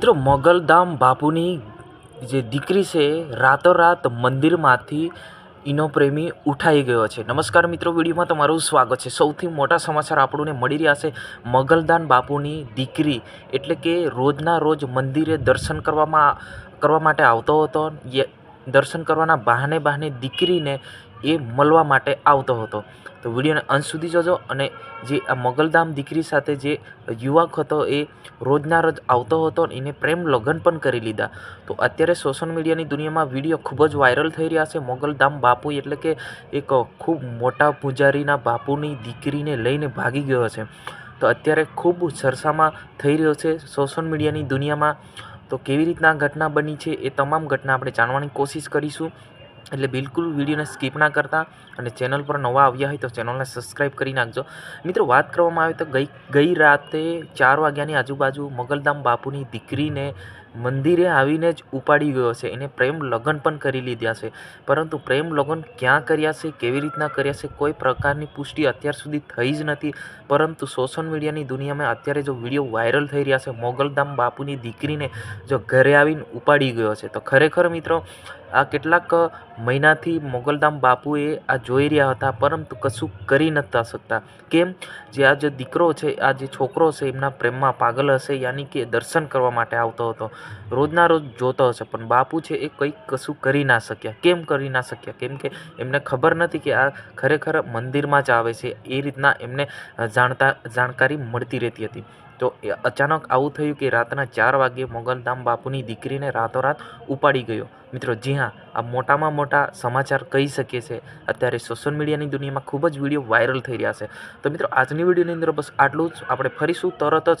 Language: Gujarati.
મિત્રો મોગલધામ બાપુની જે દીકરી છે, રાતોરાત મંદિરમાંથી એનો પ્રેમી ઉઠાઈ ગયો છે. નમસ્કાર મિત્રો, વિડીયોમાં તમારું સ્વાગત છે. સૌથી મોટા સમાચાર આપણને મળી રહ્યા છે. મગલદાન બાપુની દીકરી એટલે કે રોજના રોજ મંદિરે દર્શન કરવામાં, કરવા માટે આવતો હતો. દર્શન કરવાના બહાને બહાને દીકરીને એ મળવા માટે આવતો હતો. તો વિડીયોને અંત સુધી જોજો અને જે આ મગલધામ દીકરી સાથે જે યુવક હતો એ રોજના રોજ આવતો હતો અને એને પ્રેમ લગ્ન પણ કરી લીધા. તો અત્યારે સોશિયલ મીડિયાની દુનિયામાં વીડિયો ખૂબ જ વાયરલ થઈ રહ્યા છે. મોગલધામ બાપુ એટલે કે એક ખૂબ મોટા પૂજારીના બાપુની દીકરીને લઈને ભાગી ગયો છે. તો અત્યારે ખૂબ ચર્ચામાં થઈ રહ્યો છે સોશિયલ મીડિયાની દુનિયામાં. તો કેવી રીતના ઘટના બની છે એ તમામ ઘટના આપણે જાણવાની કોશિશ કરીશું. એટલે બિલકુલ વિડીયોને સ્કીપ ના કરતા અને ચેનલ પર નવા આવ્યા હોય તો ચેનલને સબસ્ક્રાઈબ કરી નાખજો. મિત્રો, વાત કરવામાં આવે તો ગઈ ગઈ રાતે ચાર વાગ્યાની આજુબાજુ મગલધામ બાપુની દીકરીને મંદિરે આવીને જ ઉપાડી ગયો છે. એને પ્રેમ લગ્ન પણ કરી લીધા છે. પરંતુ પ્રેમ લગ્ન ક્યાં કર્યા છે, કેવી રીતના કર્યા છે, કોઈ પ્રકારની પુષ્ટિ અત્યાર સુધી થઈ જ નથી. પરંતુ સોશિયલ મીડિયાની દુનિયામાં અત્યારે જો વીડિયો વાયરલ થઈ રહ્યા છે, મોગલધામ બાપુની દીકરીને જો ઘરે આવીને ઉપાડી ગયો છે, તો ખરેખર મિત્રો આ કેટલાક મહિનાથી મોગલધામ બાપુએ આ જોઈ રહ્યા હતા, પરંતુ કશું કરી નહોતા શકતા. કેમ? જે આ જે દીકરો છે, આ જે છોકરો છે, એમના પ્રેમમાં પાગલ હશે, યાની કે દર્શન કરવા માટે આવતો હતો. રોજના રોજ જોતો હશે, પણ બાપુ છે એ કંઈક કશું કરી ના શક્યા. કેમ કરી ના શક્યા? કેમ કે એમને ખબર નથી કે આ ખરેખર મંદિરમાં જ આવે છે. એ રીતના એમને જાણતા, જાણકારી મળતી રહેતી હતી. તો અચાનક આવું થયું કે રાતના ચાર વાગ્યે મોગલધામ બાપુની દીકરીને રાતોરાત ઉપાડી ગયો. મિત્રો, જી હા, આ મોટામાં મોટા સમાચાર કહી શકીએ છે. અત્યારે સોશિયલ મીડિયાની દુનિયામાં ખૂબ જ વીડિયો વાયરલ થઈ રહ્યા છે. તો મિત્રો, આજની વિડીયોની અંદર બસ આટલું જ. આપણે ફરીશું તરત જ